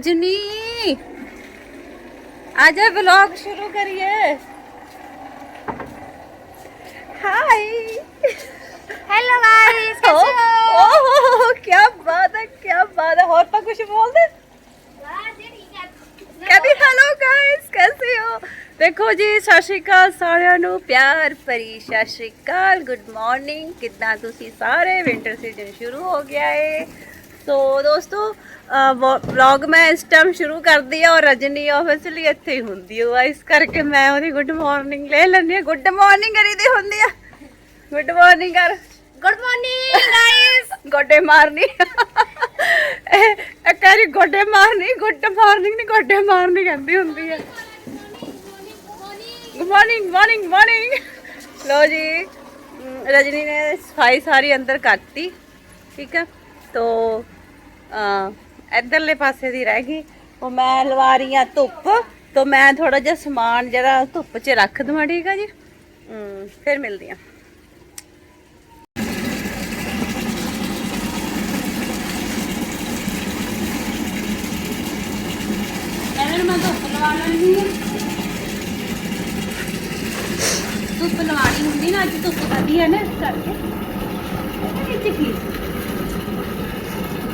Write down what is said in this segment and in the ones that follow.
रजनी आजा ब्लॉग शुरू करिए हाय हेलो गाइस ओ, ओह क्या बात है क्या बात है और पर कुछ बोल दे ਕਹਿੰਦੀ ਹੈਲੋ ਗਾਇਸ ਕੈਸੇ ਹੋ ਦੇਖੋ ਜੀ ਸਤਿ ਸ਼੍ਰੀ ਅਕਾਲ ਸਾਰਿਆਂ ਨੂੰ ਪਿਆਰ ਭਰੀ ਸਤਿ ਸ਼੍ਰੀ ਅਕਾਲ ਗੁੱਡ ਮਾਰਨਿੰਗ ਕਿੱਦਾਂ ਤੁਸੀਂ ਸਾਰੇ ਵਿੰਟਰ ਸੀਜ਼ਨ ਸ਼ੁਰੂ ਹੋ ਗਿਆ ਏ ਸੋ ਦੋਸਤੋ ਵਲੌਗ ਮੈਂ ਇਸ ਟਾਈਮ ਸ਼ੁਰੂ ਕਰਦੀ ਆ ਔਰ ਰਜਨੀ ਆਫਿਸਲੀ ਇੱਥੇ ਹੀ ਹੁੰਦੀ ਆ। ਇਸ ਕਰਕੇ ਮੈਂ ਉਹਦੀ ਗੁੱਡ ਮਾਰਨਿੰਗ ਲੈ ਲੈਂਦੀ ਆ ਗੁੱਡ ਮਾਰਨਿੰਗ ਕਰੀਦੀ ਹੁੰਦੀ ਆ। ਗੁੱਡ ਮਾਰਨਿੰਗ ਕਰ। ਗੁੱਡ ਮਾਰਨਿੰਗ ਗਾਇਸ ਗੋਡੇ ਮਾਰਨੀ। ਇਹ ਕਹਿੰਦੀ ਗੋਡੇ ਮਾਰਨੀ ਗੁੱਡ ਮਾਰਨਿੰਗ ਨਹੀਂ ਗੋਡੇ ਮਾਰਨੀ ਕਹਿੰਦੀ ਹੁੰਦੀ ਆ। ਗੁੱਡ ਮਾਰਨਿੰਗ ਮਾਰਨਿੰਗ ਮਾਰਨਿੰਗ ਲੋ ਜੀ ਰਜਨੀ ਨੇ ਸਫ਼ਾਈ ਸਾਰੀ ਅੰਦਰ ਕਰਤੀ ਠੀਕ ਹੈ ਤੋ ਇਧਰਲੇ ਪਾਸੇ ਦੀ ਰਹਿ ਗਈ। ਉਹ ਮੈਂ ਲਵਾ ਰਹੀ ਆ ਧੁੱਪ, ਤੋ ਮੈਂ ਥੋੜਾ ਜਿਹਾ ਸਮਾਨ ਜਿਹੜਾ ਧੁੱਪ 'ਚ ਰੱਖ ਦਵਾਂ, ਠੀਕ ਆ ਜੀ? ਫਿਰ ਮਿਲਦੀ ਆ। ਇਹਨਾਂ ਮੈਂ ਧੁੱਪ ਲਵਾ ਲੈਂਦੀ ਹਾਂ। ਧੁੱਪ ਲਵਾਣੀ ਹੁੰਦੀ ਨਾ, ਅੱਜ ਧੁੱਪ ਕਰਦੀ ਹੈ ਨਾ ਇਸ ਕਰਕੇ। ਇਹਦੇ ਵਿੱਚ ਕੀ?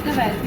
ਤਾਂ ਵੈਸੇ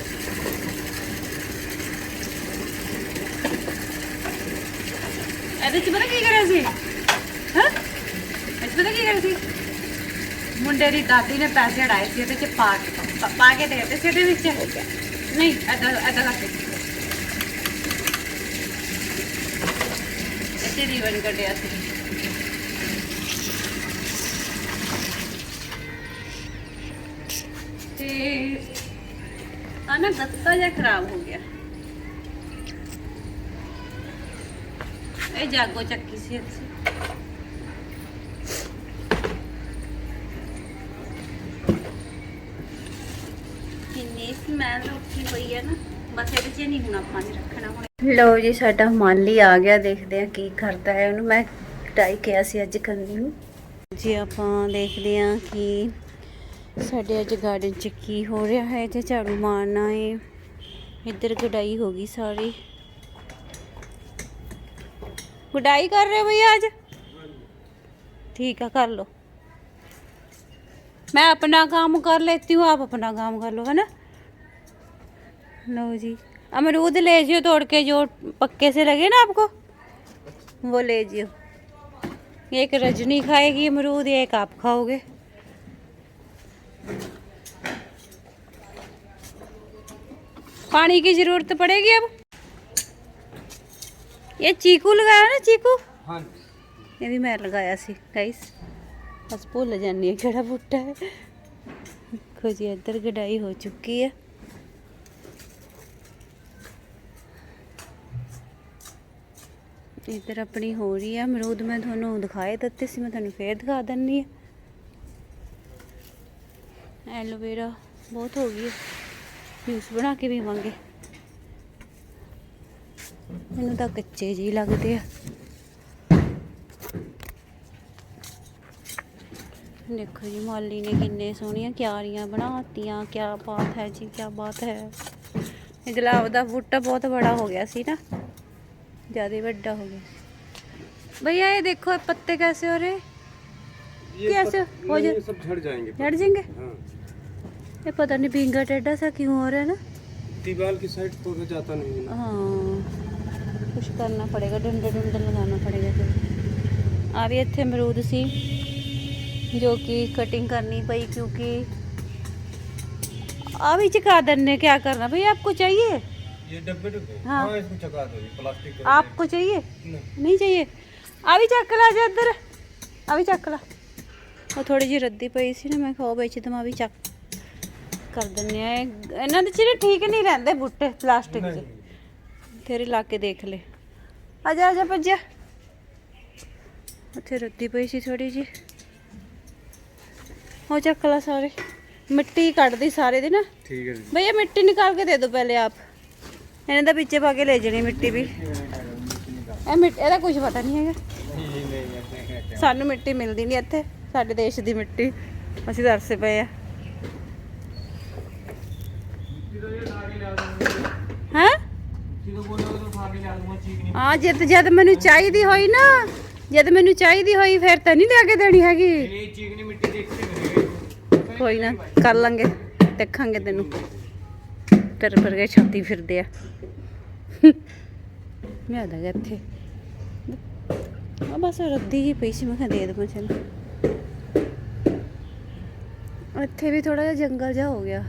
ਇਹਦੇ ਚ ਪਤਾ ਕੀ ਕਰਿਆ ਸੀ? ਹਾਂ? 'ਚ ਪਤਾ ਕੀ ਕਰਿਆ ਸੀ? ਮੁੰਡੇ ਦੀ ਦਾਦੀ ਨੇ ਪੈਸੇ ਅੜਾਏ ਸੀ ਇਹਦੇ ਚ ਪਾ ਕੇ ਪਾ- ਪਾ ਕੇ ਦੇ ਦਿੱਤੇ ਸੀ ਇਹਦੇ ਵਿੱਚ? ਨਹੀਂ ਐਦਾਂ ਐਦਾਂ ਕਰਕੇ। ਇੱਥੇ ਰੀਵਨ ਕੱਢਿਆ ਸੀ। ਤੇ ਆ ਨਾ ਗੱਤਾ ਜਿਹਾ ਖਰਾਬ ਹੋ ਗਿਆ। ਇਹ ਜਾਗੋ ਚੱਕੀ ਸੀ ਅਸੀਂ ਕਿੰਨੀ ਸਮੈਲ ਉੱਠੀ ਪਈ ਹੈ ਨਾ। ਬਸ ਇਹਦੇ 'ਚ ਨਹੀਂ ਹੁਣ ਆਪਾਂ ਨੇ ਰੱਖਣਾ ਹੁਣ। ਲਓ ਜੀ, ਸਾਡਾ ਮਾਲੀ ਆ ਗਿਆ, ਦੇਖਦੇ ਆ ਕੀ ਕਰਦਾ ਹੈ ਉਹਨੂੰ। ਮੈਂ ਟਾਈ ਕਿਹਾ ਸੀ ਅੱਜ ਕਰਨੀ ਨੂੰ। ਜੀ, ਆਪਾਂ ਦੇਖਦੇ ਆ ਕਿ ਸਾਡੇ ਅੱਜ ਗਾਰਡਨ 'ਚ ਕੀ ਹੋ ਰਿਹਾ ਹੈ। ਤੇ ਝਾੜੂ ਮਾਰਨਾ ਹੈ। ਇੱਧਰ ਗੁਡਾਈ ਹੋ ਗਈ ਸਾਰੀ। गुडाई कर रहे हो भैया आज? ठीक है, कर लो। मैं अपना काम कर लेती हूँ, आप अपना काम कर लो, है ना? नो जी। अमरूद ले जियो तोड़ के जो पक्के से लगे ना आपको, वो ले जियो एक रजनी खाएगी अमरूद, एक आप खाओगे। पानी की ज़रूरत पड़ेगी अब? ਇਹ ਚੀਕੂ ਲਗਾਇਆ ਨਾ ਚੀਕੂ? ਹਾਂਜੀ। ਇਹ ਵੀ ਮੈਂ ਲਗਾਇਆ ਸੀ ਗਾਇਸ ਬਸ ਭੁੱਲ ਜਾਂਦੀ ਹੈ ਕਿਹੜਾ ਬੂਟਾ ਹੈ। ਦੇਖੋ ਜੀ ਇੱਧਰ ਗਡਾਈ ਹੋ ਚੁੱਕੀ ਹੈ। ਇਧਰ ਆਪਣੀ ਹੋ ਰਹੀ ਹੈ। ਮਰੂਦ ਮੈਂ ਤੁਹਾਨੂੰ ਦਿਖਾਏ ਦਿੱਤੇ ਸੀ ਮੈਂ ਤੁਹਾਨੂੰ ਫੇਰ ਦਿਖਾ ਦਿੰਨੀ ਹਾਂ। ਐਲੋਵੇਰਾ ਬਹੁਤ ਹੋ ਗਈ ਹੈ। ਜੂਸ ਬਣਾ ਕੇ ਪੀਵਾਂਗੇ। ਮੈਨੂੰ ਤਾਂ ਕੱਚੇ ਜੀ ਲੱਗਦੇ ਆ ਦੇਖੋ ਜੀ ਮਾਲੀ ਨੇ ਕਿੰਨੇ ਸੋਹਣੀਆਂ ਕਿਆਰੀਆਂ ਬਣਾਤੀਆਂ ਕਿਆ ਬਾਤ ਹੈ ਜੀ ਕਿਆ ਬਾਤ ਹੈ ਇਹ ਗੁਲਾਬ ਦਾ ਬੂਟਾ ਬਹੁਤ ਬੜਾ ਹੋ ਗਿਆ ਸੀ ਨਾ ਜ਼ਿਆਦਾ ਹੀ ਵੱਡਾ ਹੋ ਗਿਆ भैया ये देखो पत्ते कैसे हो रहे ये कैसे पत- हो नहीं, जा ये सब झड़ जाएंगे झड़ जाएंगे हाँ ये पता नहीं भींगा टेढ़ा सा क्यों हो रहा है ना दीवार की साइड तो उधर जाता नहीं है ना हाँ कुछ करना पड़ेगा डंडे डंडे लगाना पड़ेगा फिर आ भी ਇੱਥੇ ਅਮਰੂਦ ਸੀ ਜੋ ਕਿ ਕਟਿੰਗ ਕਰਨੀ ਪਈ ਕਿਉਂਕਿ ਆ ਵੀ ਚਕਾ ਦੰਨੇ क्या करना भैया आपको चाहिए ये डब्बे डब्बे हाँ। हाँ इसको चका दो ये प्लास्टिक के आपको चाहिए नहीं। ਨਹੀਂ चाहिए ਆ ਵੀ ਚੱਕ ਲਾ ਜਾ ਇੱਧਰ ਆ ਵੀ ਚੱਕ ਲਾ ਉਹ ਥੋੜੀ ਜਿਹੀ ਰੱਦੀ ਪਈ ਸੀ ਨਾ ਮੈਂ ਕਿਹਾ ਉਹ ਵਿੱਚ ਦਮਾ ਵੀ ਚੱਕ ਕਰ ਦਿੰਨੇ ਆ ਇਹ- ਇਹਨਾਂ ਦੇ ਚਿਹਰੇ ਠੀਕ ਨਹੀਂ ਰਹਿੰਦੇ ਬੁੱਟੇ ਪਲਾਸਟਿਕ ਦੇ नहीं। ਤੇਰੇ ਲਾ ਕੇ ਦੇਖ ਲੈ। ਆ ਜਾ ਜਾ ਭੱਜ ਉੱਥੇ ਰੱਤੀ ਪਈ ਸੀ ਥੋੜੀ ਜੀ ਹੋ ਚੱਕ ਲਾ ਸਾਰੇ। ਮਿੱਟੀ ਕੱਢਦੀ ਸਾਰੇ ਦੇ ਨਾ। ਠੀਕ ਹੈ ਜੀ। ਭਈਆ ਮਿੱਟੀ ਨਿਕਾਲ ਕੇ ਦੇ ਦੋ ਪਹਿਲੇ ਆਪ। ਇਹਨਾਂ ਦਾ ਪਿੱਛੇ ਪਾ ਕੇ ਲੈ ਜਣੀ ਮਿੱਟੀ ਵੀ। ਇਹ ਮਿੱਟੀ ਇਹਦਾ ਕੁਝ ਪਤਾ ਨਹੀਂ ਹੈਗਾ। ਸਾਨੂੰ ਮਿੱਟੀ ਮਿਲਦੀ ਨਹੀਂ ਇੱਥੇ। ਸਾਡੇ ਦੇਸ਼ ਦੀ ਮਿੱਟੀ। ਅਸੀਂ ਦਰਸੇ ਪਏ ਆ। ਹਾਂ ਜਦ ਜਦ ਮੈਨੂੰ ਚਾਹੀਦੀ ਹੋਈ ਨਾ ਜਦ ਮੈਨੂੰ ਚਾਹੀਦੀ ਹੋਈ ਫਿਰ ਤਾਂ ਨਹੀਂ ਲਿਆ ਕੇ ਦੇਣੀ ਹੈਗੀ। ਕੋਈ ਨਾ ਕਰ ਲਾਂਗੇ ਦੇਖਾਂਗੇ ਤੈਨੂੰ। ਟਰ ਪਰ ਕੇ ਛਾਤੀ ਫਿਰਦੇ ਆ। ਮੈਂ ਆਦਾ ਇੱਥੇ। ਆ ਬਸ ਰੱਦੀ ਹੀ ਪਈ ਸੀ ਮੈਂ ਕਿਹਾ ਦੇ ਦਵਾਂ ਚਲ। ਇੱਥੇ ਵੀ ਥੋੜਾ ਜਿਹਾ ਜੰਗਲ ਜਿਹਾ ਹੋ ਗਿਆ।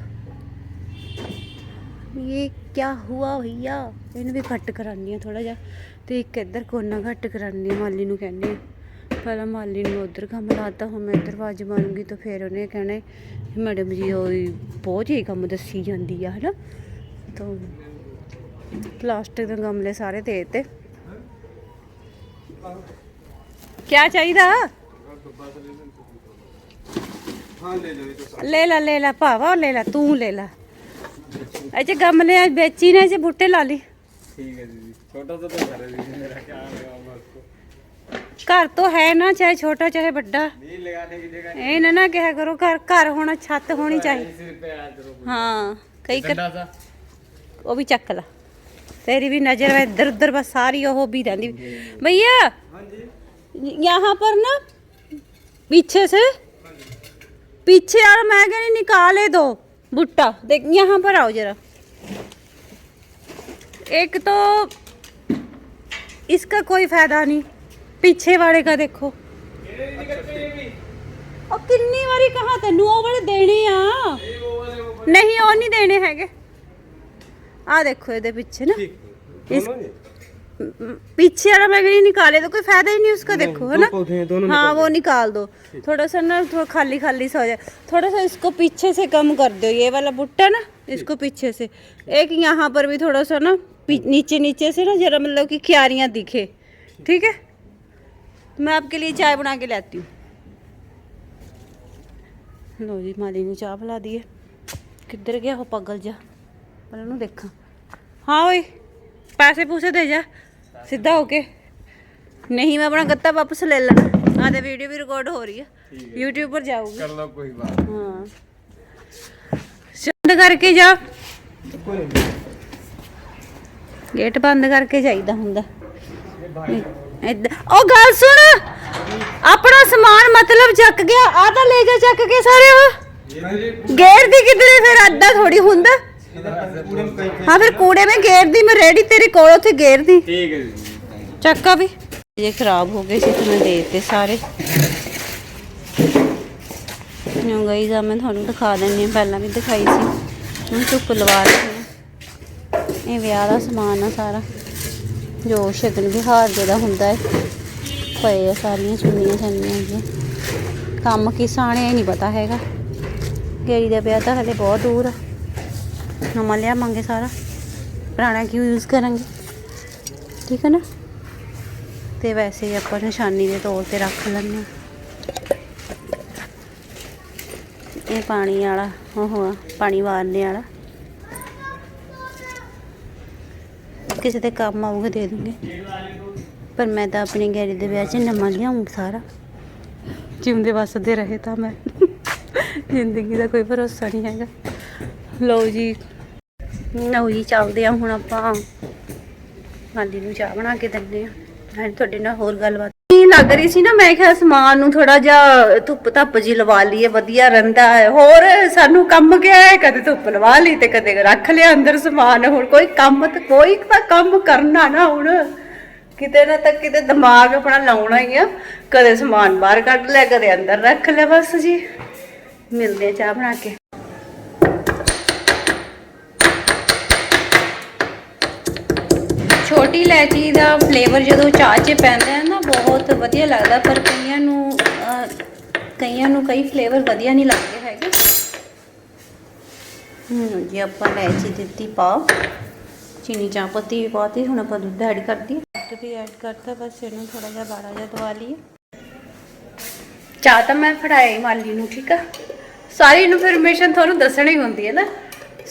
ਇਹ ਕਿਆ ਹੁਆ ਹੋਈਆ ਇਹਨੂੰ ਵੀ ਘੱਟ ਕਰਾਨੀ ਆ ਥੋੜਾ ਜਿਹਾ ਤੇ ਇੱਕ ਇੱਧਰ ਕੋਨਾ ਘੱਟ ਕਰਾਨੀ ਆ ਮਾਲੀ ਨੂੰ ਕਹਿੰਦੇ ਪਹਿਲਾਂ ਮਾਲੀ ਨੂੰ ਉਧਰ ਕੰਮ ਲਾਤਾ ਹੁਣ ਮੈਂ ਇੱਧਰ ਵਾਜ ਮਾਰੂੰਗੀ ਤਾਂ ਫਿਰ ਉਹਨੇ ਕਹਿਣਾ ਮੈਡਮ ਜੀ ਉਹ ਬਹੁਤ ਹੀ ਕੰਮ ਦੱਸੀ ਜਾਂਦੀ ਆ ਹਨਾ ਤਾਂ ਪਲਾਸਟਿਕ ਦੇ ਗਮਲੇ ਸਾਰੇ ਦੇ ਤੇ ਕਿਆ ਚਾਹੀਦਾ ਹਾਂ ਲੈ ਲੈ ਲੈ ਲੈ ਲੈ ਲੈ ਭਾਵਾ ਲੈ ਤੂੰ ਲੈ ਲੈ ਇਹ ਚ ਗਮਲੇ ਆ ਵੇਚੀ ਨੇ ਇਹ ਚ ਬੂਟੇ ਲਾ ਲਈ ठीक है दीदी छोटा सा तो घर है दीदी मेरा क्या लगाऊंगा उसको ਘਰ ਤੋਂ ਹੈ ਨਾ ਚਾਹੇ ਛੋਟਾ ਚਾਹੇ ਵੱਡਾ नहीं लगाने की जगह ਇਹ ਨਾ ਨਾ ਕਿਹਾ ਕਰੋ ਘਰ ਘਰ ਹੋਣਾ ਛੱਤ ਹੋਣੀ ਚਾਹੀਦੀ इसी पे आ करो ਹਾਂ ਕਈ ਕਰ डंडा सा ਉਹ ਵੀ ਚੱਕ ਲਾ ਤੇਰੀ ਵੀ ਨਜ਼ਰ ਹੈ ਇੱਧਰ ਉੱਧਰ ਬਸ ਸਾਰੀ ਉਹ ਵੀ ਰਹਿੰਦੀ भैया हाँ जी यहाँ पर ना पीछे से पीछे यार मैं कह रही निकाले दो भुट्टा देख यहाँ पर आओ जरा एक तो इसका कोई फायदा नहीं पीछे वाले का देखो और किन्नी वारी कहा तेन वो वाले देने आ नहीं वो नहीं देने हैगे आ देखो ये पीछे ना इस पीछे वाला मैं कहीं निकाले तो कोई फायदा ही नहीं उसका नहीं, देखो है दो ना पौधे हैं, दोनों हाँ निकाल वो निकाल दो थोड़ा सा ना थोड़ा खाली खाली सा हो जाए थोड़ा सा इसको पीछे से कम कर दो ये वाला बुट्टा ना इसको पीछे से एक यहाँ पर भी थोड़ा सा ना पी- नीचे नीचे से ना जरा मतलब कि क्यारियाँ दिखे ठीक है मैं आपके लिए चाय बना के लाती हूँ ਲੋ ਜੀ ਮਾਲੀ ਨੂੰ ਚਾਹ ਪਿਲਾ ਦਈਏ ਕਿੱਧਰ ਗਿਆ ਉਹ ਪਗਲ ਜਾ ਪਰ ਉਹਨੂੰ ਦੇਖਾਂ ਹਾਂ ਓਏ ਪੈਸੇ ਪੂਸੇ ਦੇ ਜਾ ਸਿੱਧਾ ਹੋ ਕੇ? ਨਹੀਂ ਮੈਂ ਆਪਣਾ ਗੱਤਾ ਵਾਪਸ ਲੈ ਲੈਣਾ ਆ ਤੇ ਵੀਡੀਓ ਵੀ ਰਿਕਾਰਡ ਹੋ ਰਹੀ ਹੈ। YouTube ਪਰ ਜਾਊਗੀ। ਕਰ ਲਓ ਕੋਈ ਬਾਤ ਹਾਂ। ਬੰਦ ਕਰਕੇ ਜਾ। ਗੇਟ ਬੰਦ ਕਰਕੇ ਜਾਈਦਾ ਹੁੰਦਾ। ਉਹ ਗੱਲ ਸੁਣ। ਆਪਣਾ ਸਮਾਨ ਮਤਲਬ ਚੱਕ ਗਿਆ। ਆ ਲੈ ਜਾ ਚੱਕ ਕੇ ਸਾਰੇ ਉਹ। ਗੇਰ ਦੀ ਕਿਦੜੇ ਫਿਰ ਅੱਧਾ ਥੋੜੀ ਹੁੰਦਾ। इधर पूरे में कहीं ਹਾਂ ਫਿਰ ਕੂੜੇ ਮੈਂ ਗੇਰ ਦੀ ਮੈਂ ਰੈਡੀ ਤੇਰੇ ਕੋਲ ਉੱਥੇ ਗੇਰ ਦੀ ठीक है दीदी ਚੱਕਾ ਵੀ ਇਹ ਖਰਾਬ ਹੋ ਗਏ ਸੀ ਤੇ ਮੈਂ ਦੇ ਦਿੱਤੇ ਸਾਰੇ ਨੂੰ ਗਈ ਜਾ ਮੈਂ ਤੁਹਾਨੂੰ ਦਿਖਾ ਦਿੰਨੀ ਹਾਂ ਪਹਿਲਾਂ ਵੀ ਦਿਖਾਈ ਸੀ ਹੁਣ ਧੁੱਪ ਲਵਾ ਰਹੀ ਹਾਂ ਇਹ ਵਿਆਹ ਦਾ ਸਮਾਨ ਆ ਸਾਰਾ ਜੋ ਸ਼ਗਨ ਵਿਹਾਰ ਜਿਹੜਾ ਹੁੰਦਾ ਹੈ ਪਏ ਆ ਸਾਰੀਆਂ ਚੁੰਨੀਆਂ ਚੰਨੀਆਂ ਜੀ ਕੰਮ ਕਿਸ ਆਣੇ ਨਹੀਂ ਪਤਾ ਹੈਗਾ ਗੇਰੀ ਦਾ ਵਿਆਹ ਤਾਂ ਹਲੇ ਬਹੁਤ ਦੂਰ ਆ ਨਵਾਂ ਲਿਆਵਾਂਗੇ ਸਾਰਾ। ਪੁਰਾਣਾ ਕਿਉਂ ਯੂਜ਼ ਕਰਾਂਗੇ? ਠੀਕ ਹੈ ਨਾ? ਤੇ ਵੈਸੇ ਹੀ ਆਪਾਂ ਨਿਸ਼ਾਨੀ ਦੇ ਤੌਰ ਤੇ ਰੱਖ ਲੈਂਦੇ ਹਾਂ। ਇਹ ਪਾਣੀ ਵਾਲਾ, ਉਹ ਆ ਪਾਣੀ ਵਾਰਨੇ ਵਾਲਾ। ਕਿਸੇ ਦੇ ਕੰਮ ਆਊਗਾ ਦੇ ਦੂੰਗੇ। ਪਰ ਮੈਂ ਤਾਂ ਆਪਣੀ ਗੈਰੀ ਦੇ ਵਿਆਹ 'ਚ ਨਵਾਂ ਲਿਆਉਂਗੀ ਸਾਰਾ। ਜਿਉਂਦੇ ਵਸਦੇ ਰਹੇ ਤਾਂ ਮੈਂ। ਜ਼ਿੰਦਗੀ ਦਾ ਕੋਈ ਭਰੋਸਾ ਨਹੀਂ ਹੈਗਾ। ਲਓ ਜੀ। ਲਓ ਜੀ, ਚੱਲਦੇ ਆ ਹੁਣ ਆਪਾਂ। ਮਾਲੀ ਨੂੰ ਚਾਹ ਬਣਾ ਕੇ ਦਿੰਦੇ ਆ। ਮੈਂ ਤੁਹਾਡੇ ਨਾਲ ਹੋਰ ਗੱਲਬਾਤ ਨਹੀਂ ਲੱਗ ਰਹੀ ਸੀ ਨਾ, ਮੈਂ ਕਿਹਾ ਸਮਾਨ ਨੂੰ ਥੋੜਾ ਜਿਹਾ ਧੁੱਪ ਧੱਪ ਜੀ ਲਵਾ ਲਈਏ, ਵਧੀਆ ਰਹਿੰਦਾ ਹੈ। ਹੋਰ ਸਾਨੂੰ ਕੰਮ ਗਿਆ ਹੈ? ਕਦੇ ਧੁੱਪ ਲਵਾ ਲਈ ਤੇ ਕਦੇ ਰੱਖ ਲਿਆ ਅੰਦਰ ਸਮਾਨ। ਹੁਣ ਕੋਈ ਕੰਮ ਤੇ ਕੋਈ ਤਾਂ ਕੰਮ ਕਰਨਾ ਨਾ ਹੁਣ। ਕਿਤੇ ਨਾ ਤਾਂ ਕਿਤੇ ਦਿਮਾਗ ਆਪਣਾ ਲਾਉਣਾ ਹੀ ਆ। ਕਦੇ ਸਮਾਨ ਬਾਹਰ ਕੱਢ ਲਿਆ, ਕਦੇ ਅੰਦਰ ਰੱਖ ਲਿਆ ਬਸ ਜੀ। ਮਿਲਦੇ ਆ ਚਾਹ ਬਣਾ ਕੇ। ਛੋਟੀ ਇਲਾਇਚੀ ਦਾ ਫਲੇਵਰ ਜਦੋਂ ਚਾਹ 'ਚ ਪੈਂਦਾ ਹੈ ਨਾ ਬਹੁਤ ਵਧੀਆ ਲੱਗਦਾ ਪਰ ਕਈਆਂ ਨੂੰ ਕਈਆਂ ਨੂੰ ਕਈ ਫਲੇਵਰ ਵਧੀਆ ਨਹੀਂ ਲੱਗਦੇ ਹੈਗੇ। ਹੂੰ ਜੀ ਆਪਾਂ ਇਲਾਇਚੀ ਦਿੱਤੀ ਪਾ ਚੀਨੀ ਚਾਹ ਪੱਤੀ ਵੀ ਪਾਤੀ ਹੁਣ ਆਪਾਂ ਦੁੱਧ ਐਡ ਕਰਦੀ ਦੁੱਧ ਵੀ ਐਡ ਕਰਤਾ ਬਸ ਇਹਨੂੰ ਥੋੜਾ ਜਿਹਾ ਬਾੜਾ ਜਿਹਾ ਦਵਾ ਲਈਏ। ਚਾਹ ਤਾਂ ਮੈਂ ਫੜਾਈ ਮਾਲੀ ਨੂੰ ਠੀਕ ਆ? ਸਾਰੀ ਇਨਫੋਰਮੇਸ਼ਨ ਤੁਹਾਨੂੰ ਦੱਸਣੀ ਹੁੰਦੀ ਹੈ ਨਾ।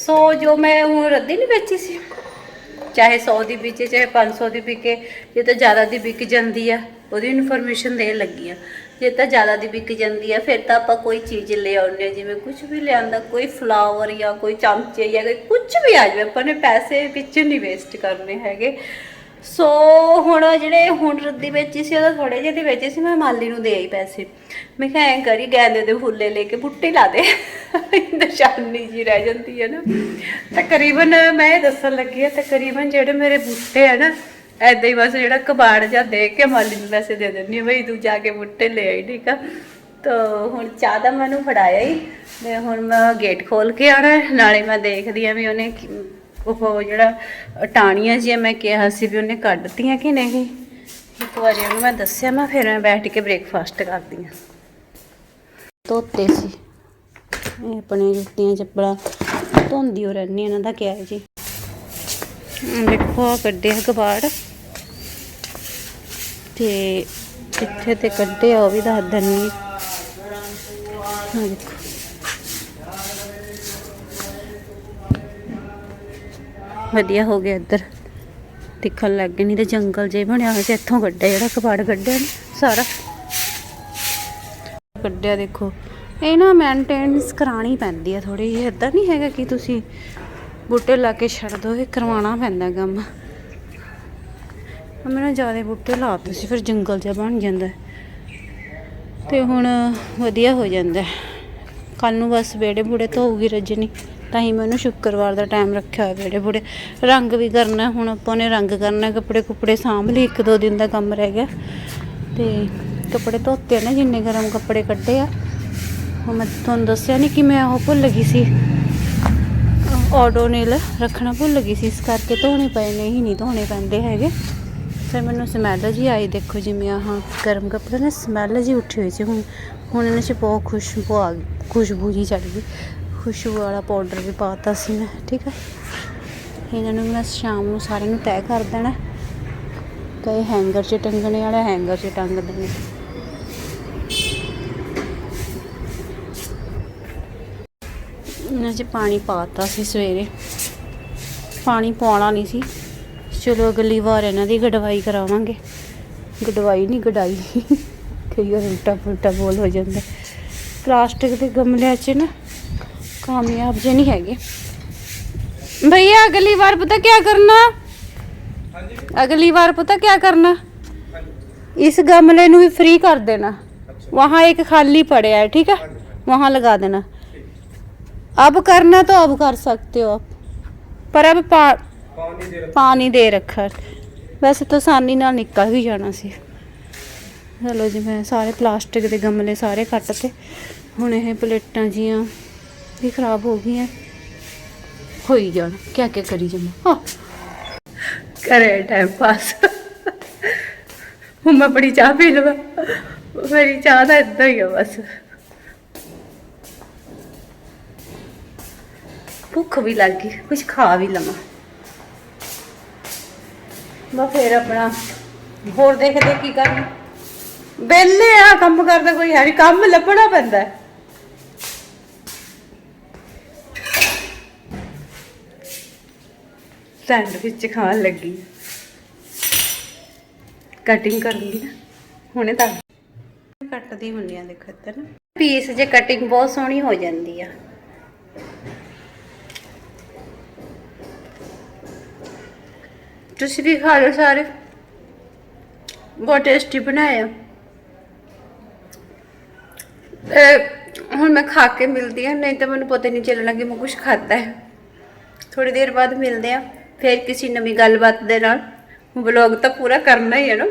ਸੋ ਜੋ ਮੈਂ ਹੁਣ ਰੱਦੀ ਨਹੀਂ ਵੇਚੀ ਸੀ। ਚਾਹੇ 100 ਦੀ ਵਿਕੇ, ਚਾਹੇ 500 ਦੀ ਵਿਕੇ, ਜੇ ਤਾਂ ਜ਼ਿਆਦਾ ਦੀ ਵਿਕ ਜਾਂਦੀ ਆ, ਉਹਦੀ ਇਨਫੋਰਮੇਸ਼ਨ ਦੇਣ ਲੱਗੀ ਆ। ਜੇ ਤਾਂ ਜ਼ਿਆਦਾ ਦੀ ਵਿਕ ਜਾਂਦੀ ਆ, ਫਿਰ ਤਾਂ ਆਪਾਂ ਕੋਈ ਚੀਜ਼ ਲੈ ਆਉਂਦੇ ਹਾਂ ਜਿਵੇਂ ਕੁਝ ਵੀ ਲਿਆਂਦਾ, ਕੋਈ ਫਲਾਵਰ ਜਾਂ ਕੋਈ ਚਮਚੇ ਜਾਂ ਕੋਈ ਕੁਝ ਵੀ ਆ ਜਾਵੇ, ਆਪਾਂ ਨੇ ਪੈਸੇ ਵਿੱਚ ਨਹੀਂ ਵੇਸਟ ਕਰਨੇ ਹੈਗੇ। ਸੋ ਹੁਣ ਜਿਹੜੇ, ਹੁਣ ਰੱਦੀ ਵੇਚੀ ਸੀ, ਉਹਦਾ ਥੋੜੇ ਜਿਹੇ ਦੇ ਵੇਚੀ ਸੀ, ਮੈਂ ਮਾਲੀ ਨੂੰ ਦੇ ਆਈ ਪੈਸੇ। ਮੈਂ ਕਿਹਾ ਐਂ ਕਰੀ ਗੈਂਦੇ ਦੇ ਫੁੱਲੇ ਲੈ ਕੇ ਬੁੱਟੇ ਲਾ ਦੇ। ਨਿਸ਼ਾਨੀ ਜੀ ਰਹਿ ਜਾਂਦੀ ਹੈ ਨਾ। ਤਕਰੀਬਨ ਮੈਂ ਇਹ ਦੱਸਣ ਲੱਗੀ ਆ ਤਕਰੀਬਨ ਜਿਹੜੇ ਮੇਰੇ ਬੁੱਟੇ ਆ ਨਾ ਐਦਾਂ ਹੀ ਬਸ ਜਿਹੜਾ ਕਬਾੜ ਜਾਂ ਦੇ ਕੇ ਮਾਲੀ ਨੂੰ ਪੈਸੇ ਦੇ ਦਿੰਦੀ ਆ ਬਈ ਤੂੰ ਜਾ ਕੇ ਬੁੱਟੇ ਲੈ ਆਈ, ਠੀਕ ਆ। ਤੋ ਹੁਣ ਚਾਹ ਦਾ ਮੈਨੂੰ ਫੜਾਇਆ ਹੀ। ਤੇ ਹੁਣ ਮੈਂ ਗੇਟ ਖੋਲ ਕੇ ਆਣਾ ਨਾਲੇ ਮੈਂ ਦੇਖਦੀ ਆ ਵੀ ਉਹਨੇ ਉਹ ਜਿਹੜਾ ਟਾਣੀਆਂ ਜਿਹੀਆਂ ਮੈਂ ਕਿਹਾ ਸੀ ਵੀ ਉਹਨੇ ਕੱਢਤੀਆਂ ਕਿ ਨਹੀਂ। ਇੱਕ ਵਾਰੀ ਉਹਨੂੰ ਮੈਂ ਦੱਸਿਆ, ਮੈਂ ਫਿਰ ਮੈਂ ਬੈਠ ਕੇ ਬ੍ਰੇਕਫਾਸਟ ਕਰਦੀ ਆ ਧੋਤੇ ਸੀ। ਇਹ ਆਪਣੇ ਜੁੱਤੀਆਂ ਚੱਪਲਾਂ ਧੋਂਦੀ ਹੋ ਰਹਿੰਦੀ ਇਹਨਾਂ ਦਾ ਕਿਹਾ ਹੈ ਜੀ ਦੇਖੋ ਆ ਕੱਢਿਆ ਕਬਾੜ। ਤੇ ਕਿੱਥੇ ਤੇ ਕੱਢਿਆ ਉਹ ਵੀ ਦੱਸ ਦਿੰਨੀ ਹਾਂ ਦੇਖੋ। ਵਧੀਆ ਹੋ ਗਿਆ ਇੱਧਰ। ਦਿਖਣ ਲੱਗ ਗਏ, ਨਹੀਂ ਤੇ ਜੰਗਲ ਜੇ ਬਣਿਆ ਹੋਇਆ ਸੀ, ਇੱਥੋਂ ਕੱਢਿਆ ਜਿਹੜਾ ਕਬਾੜ ਕੱਢਿਆ ਨਾ, ਸਾਰਾ। ਕੱਢਿਆ ਦੇਖੋ। ਇਹ ਨਾ ਮੇਨਟੇਨੈਂਸ ਕਰਾਣੀ ਪੈਂਦੀ ਆ ਥੋੜੀ ਜਿਹੀ। ਇਦਾਂ ਨਹੀਂ ਹੈਗਾ ਕਿ ਤੁਸੀਂ ਬੂਟੇ ਲਾ ਕੇ ਛੱਡ ਦੋ, ਇਹ ਕਰਵਾਉਣਾ ਪੈਂਦਾ ਕੰਮ। ਮੈਂ ਜ਼ਿਆਦਾ ਬੂਟੇ ਲਾਤੇ ਸੀ, ਫਿਰ ਜੰਗਲ ਜਿਹਾ ਬਣ ਜਾਂਦਾ। ਹੈ। ਤੇ ਹੁਣ ਵਧੀਆ ਹੋ ਜਾਂਦਾ। ਕੱਲ ਨੂੰ ਬਸ ਬੇੜੇ ਬੂੜੇ ਧੋਊਗੀ ਰਜਨੀ, ਤਾਂ ਹੀ ਮੈਨੂੰ ਸ਼ੁੱਕਰਵਾਰ ਦਾ ਟਾਈਮ ਰੱਖਿਆ ਹੋਇਆ ਬੇੜੇ ਬੂੜੇ ਰੰਗ ਵੀ ਕਰਨਾ, ਹੁਣ ਆਪਾਂ ਨੇ ਰੰਗ ਕਰਨਾ, ਕੱਪੜੇ ਕੁਪੜੇ ਸਾਂਭ ਲਈ, ਇੱਕ ਦੋ ਦਿਨ ਦਾ ਕੰਮ ਰਹਿ ਗਿਆ। ਤੇ ਕੱਪੜੇ ਧੋਤੇ ਆ ਨਾ, ਜਿੰਨੇ ਗਰਮ ਕੱਪੜੇ ਕੱਢੇ ਆ। ਉਹ ਮੈਂ ਤੁਹਾਨੂੰ ਦੱਸਿਆ ਨਹੀਂ ਕਿ ਮੈਂ ਉਹ ਭੁੱਲ ਗਈ ਸੀ। ਆਡੋਨੇਲ ਰੱਖਣਾ ਭੁੱਲ ਗਈ ਸੀ, ਇਸ ਕਰਕੇ ਧੋਣੇ ਪਏ ਨੇ ਹੀ ਨਹੀਂ ਧੋਣੇ ਪੈਂਦੇ ਹੈਗੇ। ਫਿਰ ਮੈਨੂੰ ਸਮੈਲ ਜੀ ਆਈ, ਦੇਖੋ ਜਿਵੇਂ ਆਹ ਗਰਮ ਕੱਪੜੇ ਨੇ ਸਮੈਲ ਜੀ ਉੱਠੀ ਹੋਈ ਸੀ। ਹੁਣ ਹੁਣ ਇਹਨਾਂ 'ਚ ਬਹੁਤ ਖੁਸ਼ਬੂ ਆ ਗਈ, ਖੁਸ਼ਬੂ ਜੀ ਚੜ ਗਈ। ਖੁਸ਼ਬੂ ਵਾਲਾ ਪਾਊਡਰ ਵੀ ਪਾਤਾ ਸੀ ਮੈਂ, ਠੀਕ ਹੈ ਇਹਨਾਂ ਨੂੰ ਮੈਂ ਸ਼ਾਮ ਨੂੰ ਸਾਰਿਆਂ ਨੂੰ ਤੈਅ ਕਰ ਦੇਣਾ। ਕਈ ਹੈਂਗਰ 'ਚ ਟੰਗਣੇ ਵਾਲਾ ਹੈਂਗਰ 'ਚ ਟੰਗ ਦੇਣੇ। ਇਹਨਾਂ 'ਚ ਪਾਣੀ ਪਾਤਾ ਸੀ ਸਵੇਰੇ ਪਾਣੀ ਪਾਉਣਾ ਨਹੀਂ ਸੀ ਚਲੋ ਅਗਲੀ ਵਾਰ ਇਹਨਾਂ ਦੀ ਗਡਵਾਈ ਕਰਾਵਾਂਗੇ ਗਡਵਾਈ ਨਹੀਂ ਗਡਾਈ ਕਈ ਵਾਰ ਉਲਟਾ ਪੁਲਟਾ ਬੋਲ ਹੋ ਜਾਂਦਾ ਪਲਾਸਟਿਕ ਦੇ ਗਮਲਿਆਂ 'ਚ ਨਾ ਕਾਮਯਾਬ ਜੇ ਨਹੀਂ ਹੈਗੇ ਭਈਆ ਅਗਲੀ ਵਾਰ ਪਤਾ ਕੀ ਕਰਨਾ ਅਗਲੀ ਵਾਰ ਪਤਾ ਕੀ ਕਰਨਾ इस गमले ਨੂੰ भी फ्री कर देना वहाँ एक खाली पड़े है ठीक है वहाँ लगा देना अब करना तो अब कर सकते हो आप पर अब पा पानी दे ਪਾਣੀ ਦੇ ਰੱਖਾ ਵੈਸੇ ਤਾਂ ਆਸਾਨੀ ਨਾਲ ਨਿਕਲ ਵੀ ਜਾਣਾ ਸੀ ਚਲੋ ਜੀ ਮੈਂ ਸਾਰੇ ਪਲਾਸਟਿਕ ਦੇ ਗਮਲੇ ਸਾਰੇ ਕੱਟ ਤੇ ਹੁਣ ਇਹ ਪਲੇਟਾਂ ਜੀਆਂ ਵੀ ਖਰਾਬ ਹੋ ਗਈਆਂ ਹੋਈ ਜਾਣ ਕਿਆ ਕਿਆ ਕਰੀ ਜਮਾ ਹਾਂ ਕਰੇ ਟਾਈਮ ਪਾਸ ਹੁਣ ਮੈਂ ਬੜੀ ਚਾਹ ਪੀ ਲਵਾਂ ਮੇਰੀ ਚਾਹ ਦਾ ਇਦਾਂ ਹੀ ਆ ਬਸ ਭੁੱਖ ਵੀ ਲੱਗ ਗਈ ਕੁਝ ਖਾ ਵੀ ਲਵਾਂ। ਮੈਂ ਫੇਰ ਆਪਣਾ ਹੋਰ ਦੇਖਦੇ ਕੀ ਕਰਨਾ ਬੇਲੇ ਆ ਕੰਮ ਕਰਦਾ ਕੋਈ ਹੈ ਕੰਮ ਲੱਭਣਾ ਪੈਂਦਾ। ਸੈਂਡਵਿਚ ਖਾਣ ਲੱਗੀ। ਕਟਿੰਗ ਕਰੂੰਗੀ ਨਾ ਹੁਣੇ ਤਾਂ। ਕੱਟਦੀ ਹੁੰਦੀ ਆ ਦੇਖੋ ਇੱਧਰ। ਪੀਸ ਜੇ ਕਟਿੰਗ ਬਹੁਤ ਸੋਹਣੀ ਹੋ ਜਾਂਦੀ ਆ। ਤੁਸੀਂ ਵੀ ਖਾ ਲਓ ਸਾਰੇ। ਬਹੁਤ ਟੇਸਟੀ ਬਣਾਇਆ ਇਹ ਹੁਣ ਮੈਂ ਖਾ ਕੇ ਮਿਲਦੀ ਹਾਂ ਨਹੀਂ ਤਾਂ ਮੈਨੂੰ ਪਤਾ ਨਹੀਂ ਚੱਲਣਾ ਕਿ ਮੈਂ ਕੁਝ ਖਾਦਾ ਹੈ। ਥੋੜੀ ਦੇਰ ਬਾਅਦ ਮਿਲਦੇ ਆ, ਫਿਰ ਕਿਸੇ ਨਵੀਂ ਗੱਲਬਾਤ ਦੇ ਨਾਲ। ਵਲੌਗ ਤਾਂ ਪੂਰਾ ਕਰਨਾ ਹੀ ਹੈ ਨਾ।